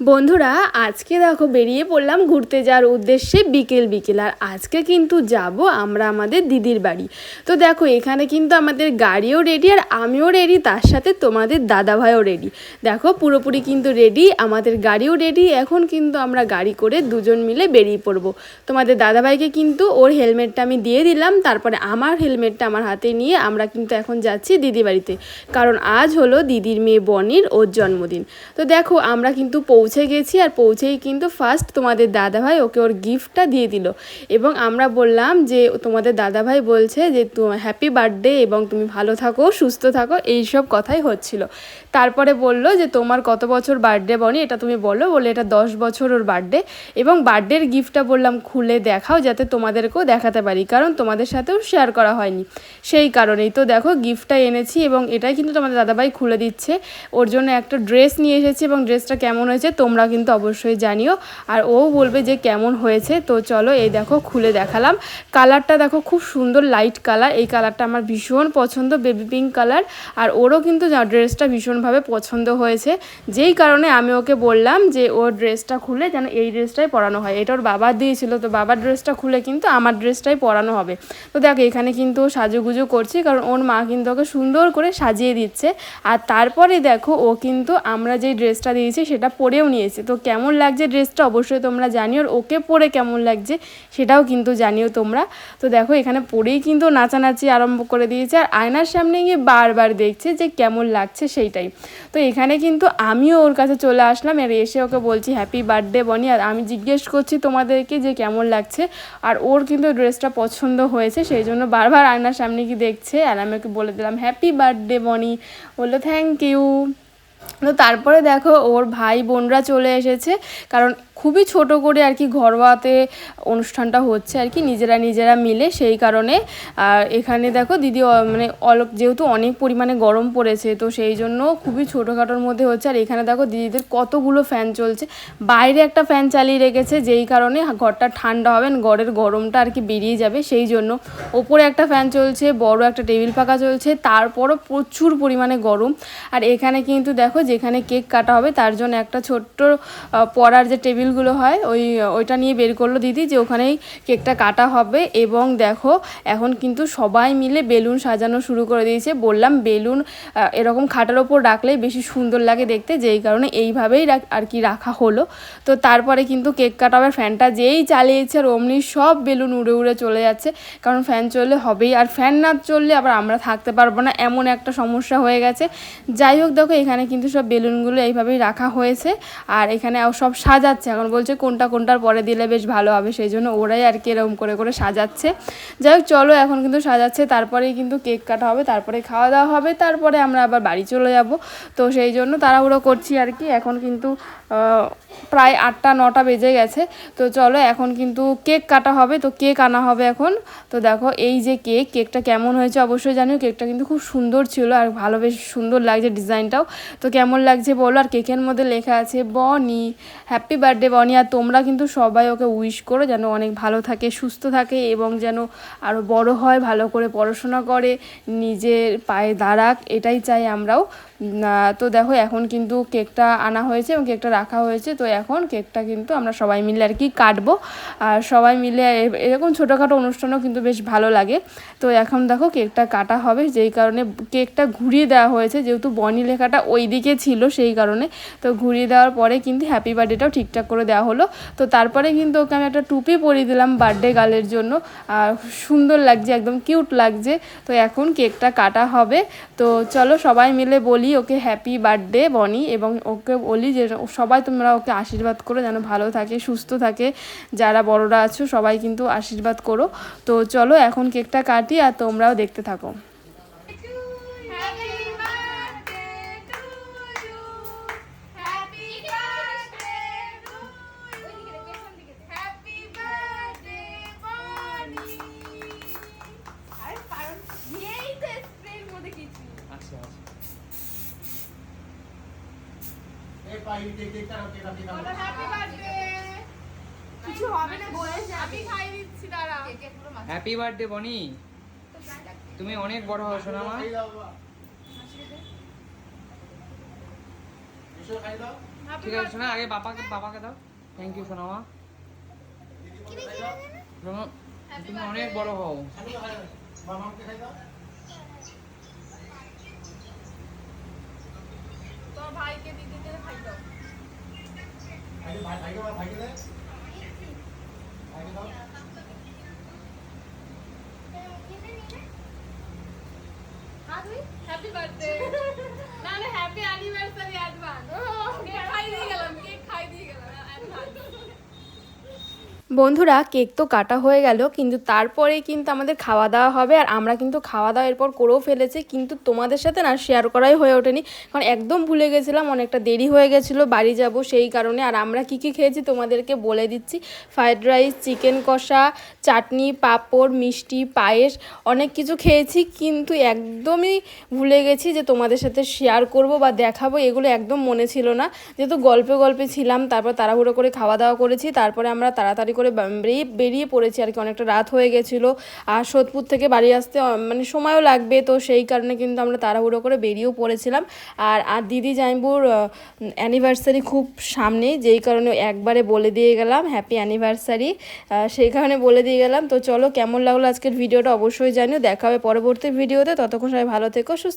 বন্ধুরা, আজকে দেখো বেরিয়ে পড়লাম ঘুরতে যাওয়ার উদ্দেশ্যে বিকেল বিকেল। আর আজকে কিন্তু যাব আমরা আমাদের দিদির বাড়ি। তো দেখো, এখানে কিন্তু আমাদের গাড়িও রেডি আর আমিও রেডি তার সাথে তোমাদের দাদাভাইও রেডি দেখো, পুরোপুরি কিন্তু রেডি আমাদের গাড়িও রেডি এখন কিন্তু আমরা গাড়ি করে দুজন মিলে বেরিয়ে পড়ব। তোমাদের দাদাভাইকে কিন্তু ওর হেলমেটটা আমি দিয়ে দিলাম, তারপরে আমার হেলমেটটা আমার হাতে নিয়ে আমরা কিন্তু এখন যাচ্ছি দিদি বাড়িতে। কারণ আজ হলো দিদির মেয়ে বনির ওর জন্মদিন। তো দেখো, আমরা কিন্তু পৌঁছে গেছি আর পৌঁছেই কিন্তু ফার্স্ট তোমাদের দাদাভাই ওকে ওর গিফটটা দিয়ে দিল। এবং আমরা বললাম যে, তোমাদের দাদাভাই বলছে যে হ্যাপি বার্থডে এবং তুমি ভালো থাকো, সুস্থ থাকো এই সব কথাই হচ্ছিল। তারপরে বলল যে, তোমার কত বছর বার্থডে বনি? এটা তুমি বলো, বলে এটা দশ বছর ওর বার্থডে এবং বার্থডের গিফটটা বললাম, খুলে দেখাও যাতে তোমাদেরকেও দেখাতে পারি। কারণ তোমাদের সাথেও শেয়ার করা হয়নি। সেই কারণেই তো দেখো গিফটটা এনেছি এবং এটাই কিন্তু তোমাদের দাদাভাই খুলে দিচ্ছে। ওর জন্য একটা ড্রেস নিয়ে এসেছি এবং ড্রেসটা কেমন হয়েছে তোমরা কিন্তু অবশ্যই জানিও। আর ও বলবে যে কেমন হয়েছে। তো চলো এই দেখো, খুলে দেখালাম। কালারটা দেখো, খুব সুন্দর লাইট কালার এই কালারটা আমার ভীষণ পছন্দ বেবি পিঙ্ক কালার আর ওরও কিন্তু ড্রেসটা ভীষণভাবে পছন্দ হয়েছে। যেই কারণে আমি ওকে বললাম যে ওর ড্রেসটা খুলে যেন এই ড্রেসটাই পরানো হয়। এটা ওর বাবা দিয়েছিল, তো বাবার ড্রেসটা খুলে কিন্তু আমার ড্রেসটাই পরানো হবে। তো দেখো, এখানে কিন্তু ও সাজুগুজু করছে, কারণ ওর মা কিন্তু ওকে সুন্দর করে সাজিয়ে দিচ্ছে। আর তারপরে দেখো, ও কিন্তু আমরা যেই ড্রেসটা দিয়েছি, সেটা পরেও নিয়েছে। তো কেমন লাগছে ড্রেসটা অবশ্যই তোমরা জানিও আর ওকে পরে কেমন লাগছে সেটাও কিন্তু জানিও তোমরা। তো দেখো এখানে পরেই কিন্তু নাচানাচি আরম্ভ করে দিয়েছে আর আয়নার সামনে গিয়ে বারবার দেখছে যে কেমন লাগছে সেইটাই। তো এখানে কিন্তু আমিও ওর কাছে চলে আসলাম আর এসে ওকে বলছি হ্যাপি বার্থডে বনি আর আমি জিজ্ঞেস করছি তোমাদেরকে যে কেমন লাগছে। আর ওর কিন্তু ড্রেসটা পছন্দ হয়েছে, সেই জন্য বারবার আয়নার সামনে কি দেখছে। আর আমি ওকে বলে দিলাম হ্যাপি বার্থডে বনি বলল থ্যাংক ইউ তো তারপরে দেখো ওর ভাই বোনরা চলে এসেছে কারণ খুবই ছোট করে আর কি ঘরোয়াতে অনুষ্ঠানটা হচ্ছে আর কি, নিজেরা নিজেরা মিলে সেই কারণে। আর এখানে দেখো দিদি মানে অল- যেহেতু অনেক পরিমাণে গরম পড়েছে, তো সেই জন্য খুবই ছোটোখাটোর মধ্যে হচ্ছে। আর এখানে দেখো দিদিদের কতগুলো ফ্যান চলছে। বাইরে একটা ফ্যান চালিয়ে রেখেছে, যেই কারণে ঘরটা ঠান্ডা হবে, ঘরের গরমটা আর কি বেরিয়ে যাবে। সেই জন্য ওপরে একটা ফ্যান চলছে, বড় একটা টেবিল পাকা চলছে, তারপরও প্রচুর পরিমাণে গরম। আর এখানে কিন্তু দেখো যেখানে কেক কাটা হবে, তার জন্য একটা ছোট্ট পড়ার যে টেবিলগুলো হয়, ওই, ওইটা নিয়ে বের করল দিদি যে ওখানেই কেকটা কাটা হবে এবং দেখো এখন কিন্তু সবাই মিলে বেলুন সাজানো শুরু করে দিয়েছে। বললাম বেলুন এরকম খাটার ওপর রাখলেই বেশি সুন্দর লাগে দেখতে, যেই কারণে এইভাবেই আর কি রাখা হলো। তো তারপরে কিন্তু কেক কাটাবার ফ্যানটা যেই চালিয়েছে আর অমনি সব বেলুন উড়ে উড়ে চলে যাচ্ছে, কারণ ফ্যান চললে হবেই। আর ফ্যান না চললে আবার আমরা থাকতে পারব না, এমন একটা সমস্যা হয়ে গেছে। যাই হোক দেখো এখানে কিন্তু সব বেলুনগুলো এইভাবেই রাখা হয়েছে, আর এখানে সব সাজাচ্ছে এখন বলছে কোনটা কোনটার পরে দিলে বেশ ভালো হবে, সেই জন্য ওরাই আর কি এরকম করে করে সাজাচ্ছে। যাই হোক, চলো এখন কিন্তু সাজাচ্ছে, তারপরেই কিন্তু কেক কাটা হবে, তারপরে খাওয়া দাওয়া হবে, তারপরে আমরা আবার বাড়ি চলে যাব। তো সেই জন্য তাড়াহুড়ো করছি আর কি, এখন কিন্তু প্রায় আটটা, নটা বেজে গেছে। তো চলো এখন কিন্তু কেক কাটা হবে, তো কেক আনা হবে এখন। তো দেখো এই যে কেক, কেকটা কেমন হয়েছে অবশ্যই জানিও, কেকটা কিন্তু খুব সুন্দর ছিল আর ভালো, বেশ সুন্দর লাগছে ডিজাইনটাও। তো কেমন লাগছে বলো, আর কেকের মধ্যে লেখা আছে বনি, হ্যাপি বার্থডে বনি আর তোমরা কিন্তু সবাই ওকে উইশ করো যেন অনেক ভালো থাকে, সুস্থ থাকে এবং যেন আরও বড় হয়, ভালো করে পড়াশোনা করে, নিজের পায়ে দাঁড়াক, এটাই চাই আমরাও। তো দেখো, এখন কিন্তু কেকটা আনা হয়েছে এবং কেকটা রাখা হয়েছে, তো এখন কেকটা কিন্তু আমরা সবাই মিলে আর কি কাটবো। আর সবাই মিলে এরকম ছোটোখাটো অনুষ্ঠানও কিন্তু বেশ ভালো লাগে। তো এখন দেখো, কেকটা কাটা হবে, যেই কারণে কেকটা ঘুরিয়ে দেওয়া হয়েছে, যেহেতু বনি লেখাটা ওই দিকে ছিল সেই কারণে। তো ঘুরিয়ে দেওয়ার পরে কিন্তু হ্যাপি বার্থডেটাও ঠিকঠাক করে দেওয়া হলো। তো তারপরে কিন্তু ওকে আমি একটা টুপি পরিয়ে দিলাম বার্থডে গালের জন্য। আর সুন্দর লাগছে, একদম কিউট লাগছে। তো এখন কেকটা কাটা হবে। তো চলো সবাই মিলে বলি ওকে হ্যাপি বার্থডে বনি। এবং ওকে বলি যে সবাই তোমরা ওকে আশীর্বাদ করো, যেন ভালো থাকে, সুস্থ থাকে। যারা বড়রা আছো, সবাই কিন্তু আশীর্বাদ করো। তো চলো এখন কেকটা কাটি আর তোমরাও দেখতে থাকো। পাই দেখে কিছু হবে না বলে আমি খাই দিচ্ছি দাঁড়া হ্যাপি বার্থডে বনি তুমি অনেক বড় হও শোনা মা। ঠিক আছে শোনা আগে বাবাকে বাবাকে দাও। থ্যাংক ইউ সোনামা শোনো, তুমি অনেক বড় হও। মামাকে খাই দাও। তোমার ভাইকে দিদিকে খাই দাও ভাইকে ভাই ভাইকে ভাইকে ভাইকে দাও হ্যাপি বার্থডে না না হ্যাপি অ্যানিভার্সারি অ্যাডভান্স কেক খাই দিয়ে গেলাম কেক খাই দিয়ে গেলাম অ্যাডভান্স বন্ধুরা, কেক তো কাটা হয়ে গেল, কিন্তু তারপরে কিন্তু আমাদের খাওয়া দাওয়া হবে, আর আমরা কিন্তু খাওয়া দাওয়া এরপর করেও ফেলেছি, কিন্তু তোমাদের সাথে না শেয়ার করাই হয়ে ওঠেনি, কারণ একদম ভুলে গেছিলাম, অনেকটা দেরি হয়ে গেছিল, বাড়ি যাব সেই কারণে, আর আমরা কী কী খেয়েছি তোমাদেরকে বলে দিচ্ছি ফ্রায়েড রাইস চিকেন কষা, চাটনি, পাঁপড়, মিষ্টি, পায়েস, অনেক কিছু খেয়েছি, কিন্তু একদমই ভুলে গেছি যে তোমাদের সাথে শেয়ার করব বা দেখাবো, এগুলো একদম মনে ছিল না, যেহেতু গল্পে গল্পে ছিলাম, তারপর তাড়াহুড়ো করে খাওয়া দাওয়া করেছি, তারপরে আমরা তাড়াতাড়ি করে বেরিয়ে পড়েছি আর কি। অনেকটা রাত হয়ে গেছিল। আর সোদপুর থেকে বাড়ি আসতে মানে সময়ও লাগবে, তো সেই কারণে কিন্তু আমরা তাড়াহুড়ো করে বেরিয়েও পড়েছিলাম। আর আর দিদি জাইম্বুর অ্যানিভার্সারি খুব সামনেই, যেই কারণে একবারে বলে দিয়ে গেলাম হ্যাপি অ্যানিভার্সারি সেই কারণে বলে দিয়ে গেলাম। তো চলো, কেমন লাগল আজকের ভিডিওটা অবশ্যই জানিও। দেখা হবে পরবর্তী ভিডিওতে। ততক্ষণ সবাই ভালো থেকো, সুস্থ